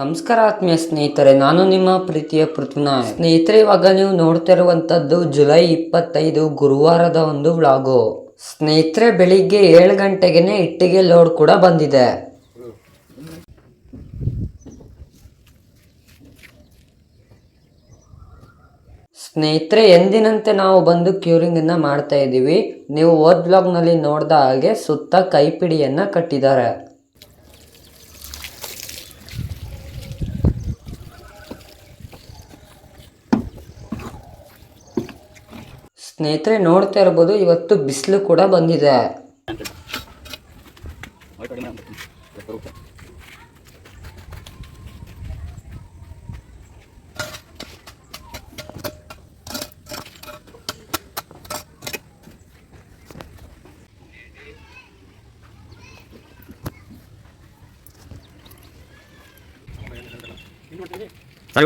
ನಮಸ್ಕಾರ ಆತ್ಮೀಯ ಸ್ನೇಹಿತರೆ, ನಾನು ನಿಮ್ಮ ಪ್ರೀತಿಯ ಪೃಥ್ವಿನಾಯ್ ಸ್ನೇಹಿತರೆ, ಇವಾಗ ನೀವು ನೋಡ್ತಿರುವಂತದ್ದು ಜುಲೈ ಇಪ್ಪತ್ತೈದು ಗುರುವಾರದ ಒಂದು ವ್ಲಾಗು. ಸ್ನೇಹಿತರೆ, ಬೆಳಿಗ್ಗೆ ಏಳು ಗಂಟೆಗೆನೆ ಇಟ್ಟಿಗೆ ಲೋಡ್ ಕೂಡ ಬಂದಿದೆ. ಸ್ನೇಹಿತರೆ, ಎಂದಿನಂತೆ ನಾವು ಬಂದು ಕ್ಯೂರಿಂಗ್ ಅನ್ನ ಮಾಡ್ತಾ ಇದ್ದೀವಿ, ನೀವು ಓದ್ ಬ್ಲಾಗ್ನಲ್ಲಿ ನೋಡ್ದ ಹಾಗೆ ಸುತ್ತ ಕೈಪಿಡಿಯನ್ನ ಕಟ್ಟಿದ್ದಾರೆ. ಸ್ನೇಹಿತರೆ ನೋಡ್ತಾ ಇರ್ಬೋದು ಇವತ್ತು ಬಿಸಿಲು ಕೂಡ ಬಂದಿದೆ. ಸರ್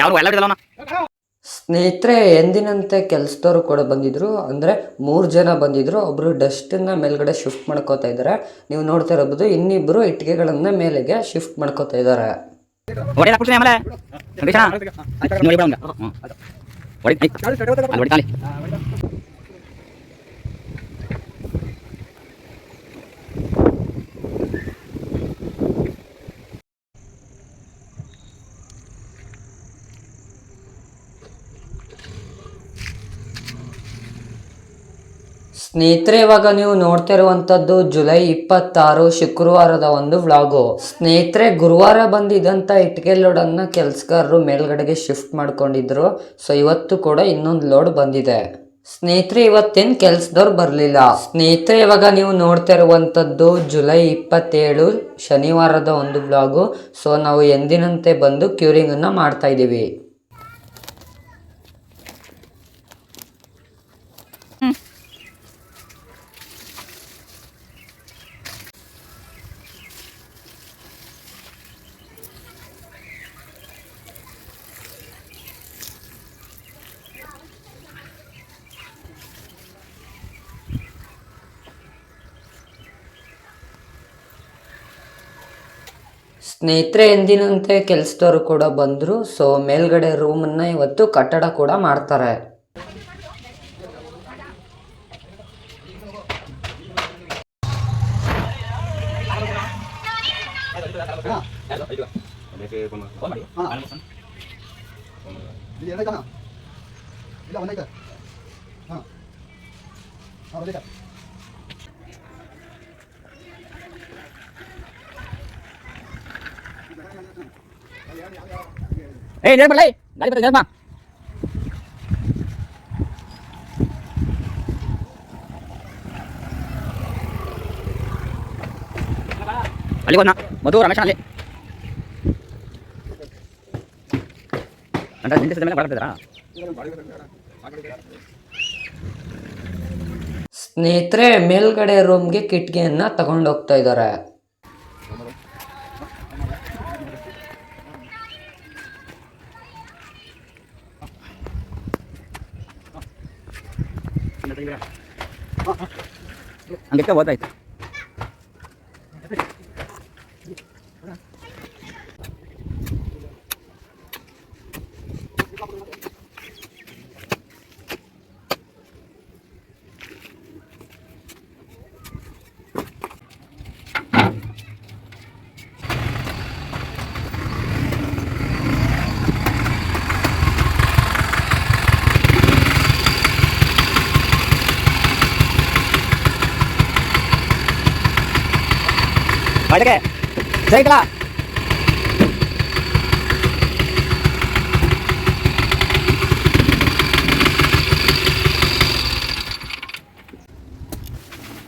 ಯಾರು ಎಲ್ಲ ಬಿಡಲ್ಲ ಸ್ನೇಹಿತರೆ ಎಂದಿನಂತೆ ಕೆಲಸದವರು ಕೂಡ ಬಂದಿದ್ರು. ಅಂದ್ರೆ ಮೂರು ಜನ ಬಂದಿದ್ರು. ಒಬ್ರು ಡಸ್ಟನ್ನ ಮೇಲ್ಗಡೆ ಶಿಫ್ಟ್ ಮಾಡ್ಕೋತಾ ಇದ್ದಾರೆ. ನೀವು ನೋಡ್ತಾ ಇರಬಹುದು ಇನ್ನಿಬ್ರು ಇಟ್ಟಿಗೆಗಳನ್ನ ಮೇಲೆಗೆ ಶಿಫ್ಟ್ ಮಾಡ್ಕೋತಾ ಇದ್ದಾರೆ. ಸ್ನೇಹಿತರೆ, ಇವಾಗ ನೀವು ನೋಡ್ತಾ ಇರುವಂತದ್ದು ಜುಲೈ ಇಪ್ಪತ್ತಾರು ಶುಕ್ರವಾರದ ಒಂದು ವ್ಲಾಗು. ಸ್ನೇಹಿತರೆ, ಗುರುವಾರ ಬಂದಿದ್ದಂಥ ಇಟ್ಟಿಗೆ ಲೋಡನ್ನು ಕೆಲ್ಸಗಾರರು ಮೇಲ್ಗಡೆಗೆ ಶಿಫ್ಟ್ ಮಾಡ್ಕೊಂಡಿದ್ರು. ಸೊ, ಇವತ್ತು ಕೂಡ ಇನ್ನೊಂದು ಲೋಡ್ ಬಂದಿದೆ. ಸ್ನೇಹಿತರೆ, ಇವತ್ತೇನು ಕೆಲ್ಸದವ್ರು ಬರಲಿಲ್ಲ. ಸ್ನೇಹಿತರೆ, ಇವಾಗ ನೀವು ನೋಡ್ತಾ ಇರುವಂತದ್ದು ಜುಲೈ ಇಪ್ಪತ್ತೇಳು ಶನಿವಾರದ ಒಂದು ವ್ಲಾಗು. ಸೊ, ನಾವು ಎಂದಿನಂತೆ ಬಂದು ಕ್ಯೂರಿಂಗ್ ಅನ್ನ ಮಾಡ್ತಾ ಇದೀವಿ ಸ್ನೇಹಿತರೆ ಎಂದಿನಂತೆ ಕೆಲಸದವರು ಕೂಡ ಬಂದ್ರು. ಸೊ ಮೇಲ್ಗಡೆ ರೂಮನ್ನು ಇವತ್ತು ಕಟ್ಟಡ ಕೂಡ ಮಾಡ್ತಾರೆ. ಇಲ್ಲಿ ಎರಡೈತನ ಇಲ್ಲ ಒಂದೈತೆ ಹಾಂ ಹಾಂ ಒಂದೈತೆ ಏಯ್ ನೇರ್ ಬರ್ಲೈ ಗಾಡಿ ಬರ್ತದೆ ನೇರ್ ಬಾ ಅಲ್ಲಿ ಹೋದ್ನ ಮಧು ಸ್ನೇಹಿತರೆ, ಮೇಲ್ಗಡೆ ರೂಮ್ಗೆ ಕಿಟಕಿಯನ್ನ ತಗೊಂಡೋಗ್ತಾ ಇದ್ದಾರೆ. ಹಂಗೆ ಓದಾಯ್ತು Baiklah.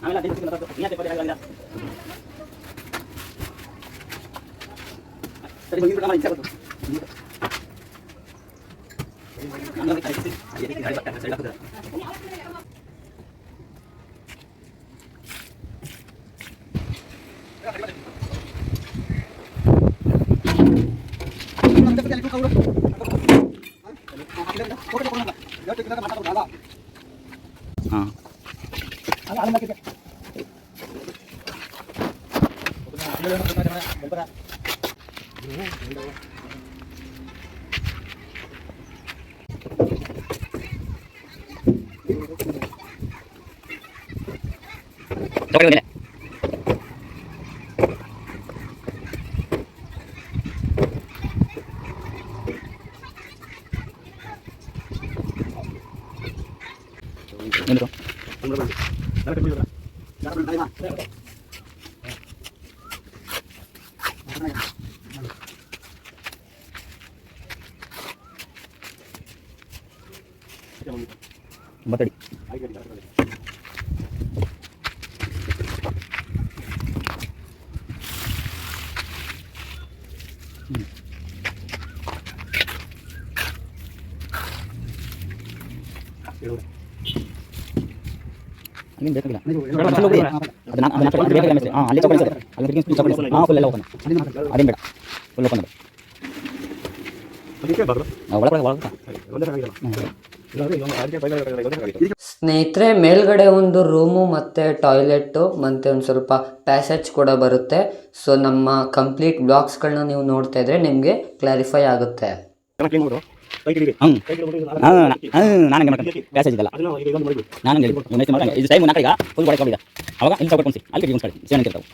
Ambil Ambillah kita ya, ke Ini ada pada langgar-langgar. Tadi begini pertama ini, siapa ya, tuh. ಹಾಂ நல்லா ಅಲ್ಲಿಂದ ಬೇಕಾಗಿಲ್ಲ. ಅದು ನಾ- ಅದು. ನಾಲ್ಕು ಬೇಕಾಗಿಲ್ಲ ಮಿಸ್ತ್ರಿ. ಹಾಂ ಅಲ್ಲಿ ತಗೊಳ್ಳಿ ಸರ್ ಅಲ್ಲಿ ಫಿಟ್ಟಿಂಗ್ಸ್ ಫುಲ್ ತಗೊಳ್ಳಿ ಹಾಂ ಫುಲ್ ಎಲ್ಲ ಓಪನ್ ಅದೇನು ಬೇಡ. ಫುಲ್ ಓಪನ್ ಒಳಗೆ ಒಳಗೆ ಸ್ನೇಹಿತರೆ ಮೇಲ್ಗಡೆ ಒಂದು ರೂಮು ಮತ್ತೆ ಟಾಯ್ಲೆಟ್ ಮತ್ತೆ ಒಂದು ಸ್ವಲ್ಪ ಪ್ಯಾಸೇಜ್ ಕೂಡ ಬರುತ್ತೆ. ಸೊ ನಮ್ಮ ಕಂಪ್ಲೀಟ್ ಬ್ಲಾಗ್ಸ್ಗಳನ್ನ ನೀವು ನೋಡ್ತಾ ಇದ್ರೆ ನಿಮಗೆ ಕ್ಲಾರಿಫೈ ಆಗುತ್ತೆ. ಹ್ಞೂ ಹಾಂ ಹಾಂ ನಾನು ಹಂಗೆ ಮಾಡ್ತೀನಿ ಪ್ಯಾಸೇಜ್ ಇದಲ್ಲ ನಾನು ಹಂಗೆ ಹೇಳಿದ್ದು ಒಂದು ಮಾಡಿ ಇದು ಟೈಮ್ ನಾಲ್ಕು ಈಗ ಫುಲ್ ಹೊಡೆ ಕೊಡಿದ ಅವಾಗ ಇಲ್ಲಿ ತಗೊಳ್ಕೊಂಡು ಅಲ್ಲಿ ಫಿಟ್ಟಿಂಗ್ಸ್ ಮಾಡಿ ಸೇವನ್ ಇರ್ತಾವೆ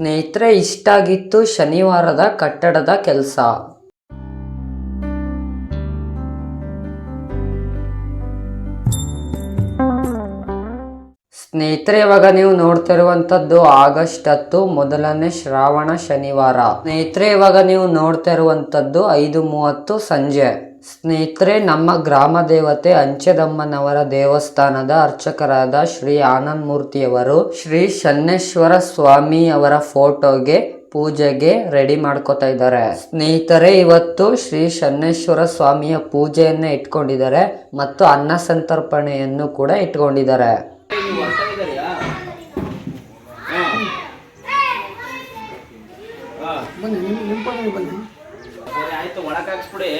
ಸ್ನೇಹಿತರೆ, ಇಷ್ಟಾಗಿತ್ತು ಶನಿವಾರದ ಕಟ್ಟಡದ ಕೆಲಸ. ಸ್ನೇಹಿತರೆ, ಇವಾಗ ನೀವು ನೋಡ್ತಿರುವಂತದ್ದು ಆಗಸ್ಟ್ ಹತ್ತು, ಮೊದಲನೇ ಶ್ರಾವಣ ಶನಿವಾರ. ಸ್ನೇಹಿತರೆ, ಇವಾಗ ನೀವು ನೋಡ್ತಾ ಇರುವಂತದ್ದು ಐದು ಮೂವತ್ತು ಸಂಜೆ. ಸ್ನೇಹಿತರೆ, ನಮ್ಮ ಗ್ರಾಮ ದೇವತೆ ಅಂಚೆದಮ್ಮನವರ ದೇವಸ್ಥಾನದ ಅರ್ಚಕರಾದ ಶ್ರೀ ಆನಂದ್ ಮೂರ್ತಿಯವರು ಶ್ರೀ ಶನ್ನೇಶ್ವರ ಸ್ವಾಮಿ ಅವರ ಫೋಟೋಗೆ, ಪೂಜೆಗೆ ರೆಡಿ ಮಾಡ್ಕೋತಾ ಇದ್ದಾರೆ. ಸ್ನೇಹಿತರೆ, ಇವತ್ತು ಶ್ರೀ ಶನ್ನೇಶ್ವರ ಸ್ವಾಮಿಯ ಪೂಜೆಯನ್ನ ಇಟ್ಕೊಂಡಿದ್ದಾರೆ ಮತ್ತು ಅನ್ನ ಸಂತರ್ಪಣೆಯನ್ನು ಕೂಡ ಇಟ್ಕೊಂಡಿದ್ದಾರೆ ಆಯ್ತು ಒಳಗೆ ಹಾಕ್ಸ್ಬಿಡಿ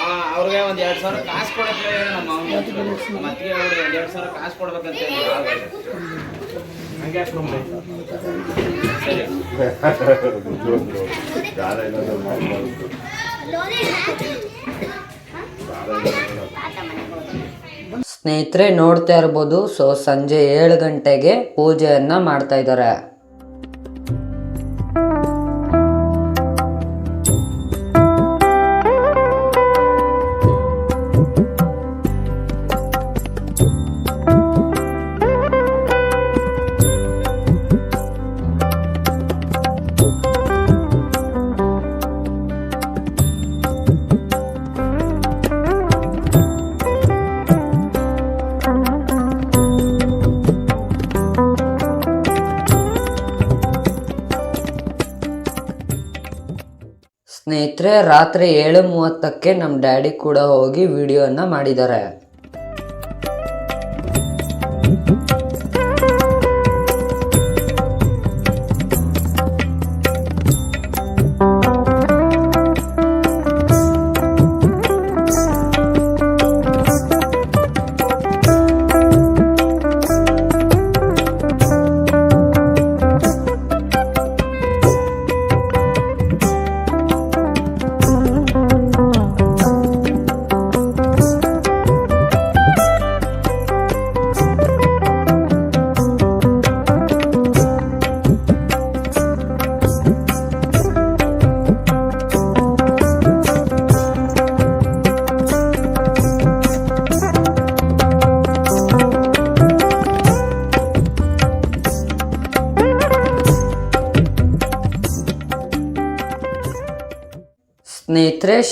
ಆ, ಅವ್ರಿಗೆ ಒಂದು ಎರಡು ಸಾವಿರ ಕಾಸು ಕೊಡಕ್ಕೆ ಹೇಳಿ ನಮ್ಮ ಅತ್ತಿಗೆ ಅವರು ಒಂದು ಸಾವಿರ ಕಾಸು ಕೊಡ್ಬೇಕಂತ ಸ್ನೇಹಿತರೆ ನೋಡ್ತಾ ಇರ್ಬೋದು, ಸೊ ಸಂಜೆ ಏಳು ಗಂಟೆಗೆ ಪೂಜೆಯನ್ನ ಮಾಡ್ತಾ ಇದ್ದಾರೆ. ಸ್ನೇಹಿತರೆ ರಾತ್ರಿ ಏಳು ಮೂವತ್ತಕ್ಕೆ ನಮ್ಮ ಡ್ಯಾಡಿ ಕೂಡ ಹೋಗಿ ವಿಡಿಯೋನ ಮಾಡಿದ್ದಾರೆ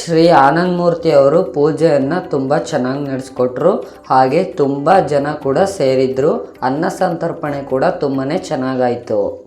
ಶ್ರೀ ಆನಂದ್ ಮೂರ್ತಿ ಅವರು ಪೂಜೆಯನ್ನು ತುಂಬ ಚೆನ್ನಾಗಿ ನಡೆಸ್ಕೊಟ್ರು. ಹಾಗೆ ತುಂಬ ಜನ ಕೂಡ ಸೇರಿದ್ರು. ಅನ್ನ ಸಂತರ್ಪಣೆ ಕೂಡ ತುಂಬಾ ಚೆನ್ನಾಗಾಯಿತು.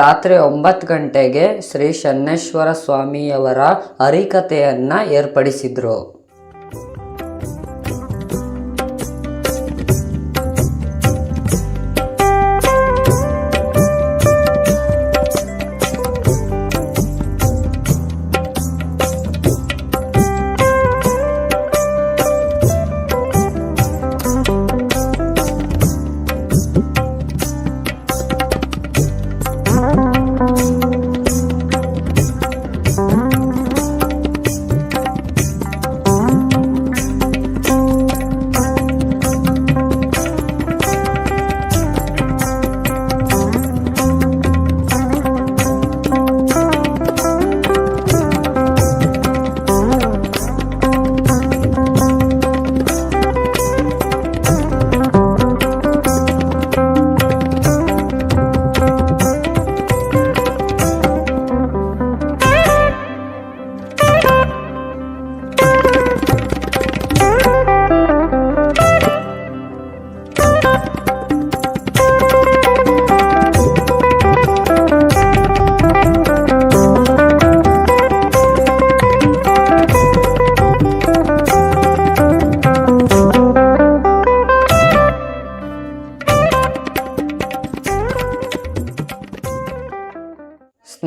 ರಾತ್ರಿ ಒಂಬತ್ತು ಗಂಟೆಗೆ ಶ್ರೀ ಶನ್ನೇಶ್ವರ ಸ್ವಾಮಿಯವರ ಹರಿಕಥೆಯನ್ನು ಏರ್ಪಡಿಸಿದ್ರು.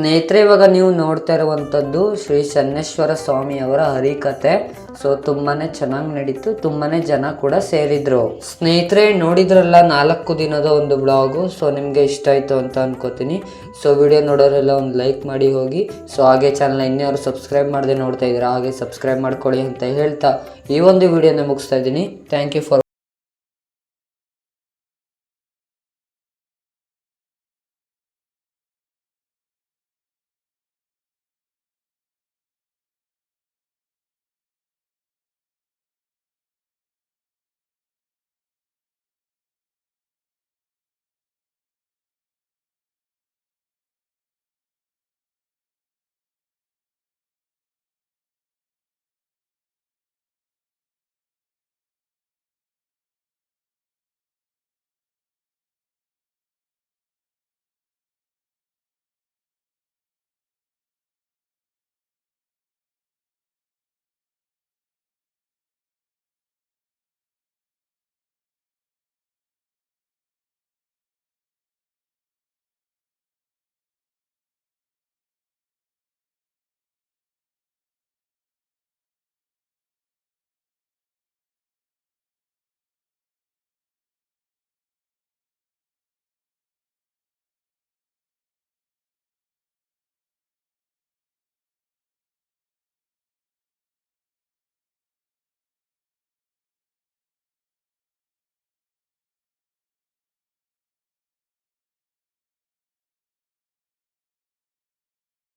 ಸ್ನೇಹಿತರೆ, ಇವಾಗ ನೀವು ನೋಡ್ತಾ ಇರುವಂಥದ್ದು ಶ್ರೀ ಚನ್ನೇಶ್ವರ ಸ್ವಾಮಿಯವರ ಹರಿಕತೆ. ಸೊ ತುಂಬಾನೇ ಚೆನ್ನಾಗಿ ನಡೀತು, ತುಂಬಾನೇ ಜನ ಕೂಡ ಸೇರಿದ್ರು. ಸ್ನೇಹಿತರೆ, ನೋಡಿದ್ರಲ್ಲ ನಾಲ್ಕು ದಿನದ ಒಂದು ಬ್ಲಾಗು ಸೊ ನಿಮಗೆ ಇಷ್ಟ ಆಯಿತು ಅಂತ ಅನ್ಕೋತೀನಿ. ಸೊ ವಿಡಿಯೋ ನೋಡೋರೆಲ್ಲ ಒಂದು ಲೈಕ್ ಮಾಡಿ ಹೋಗಿ. ಸೊ ಹಾಗೆ ಚಾನಲ್ನ ಇನ್ನೂ ಸಬ್ಸ್ಕ್ರೈಬ್ ಮಾಡದೆ ನೋಡ್ತಾ ಇದ್ದೀರಾ, ಹಾಗೆ ಸಬ್ಸ್ಕ್ರೈಬ್ ಮಾಡ್ಕೊಳ್ಳಿ ಅಂತ ಹೇಳ್ತಾ ಈ ಒಂದು ವಿಡಿಯೋನ ಮುಗಿಸ್ತಾ ಇದ್ದೀನಿ. Thank you for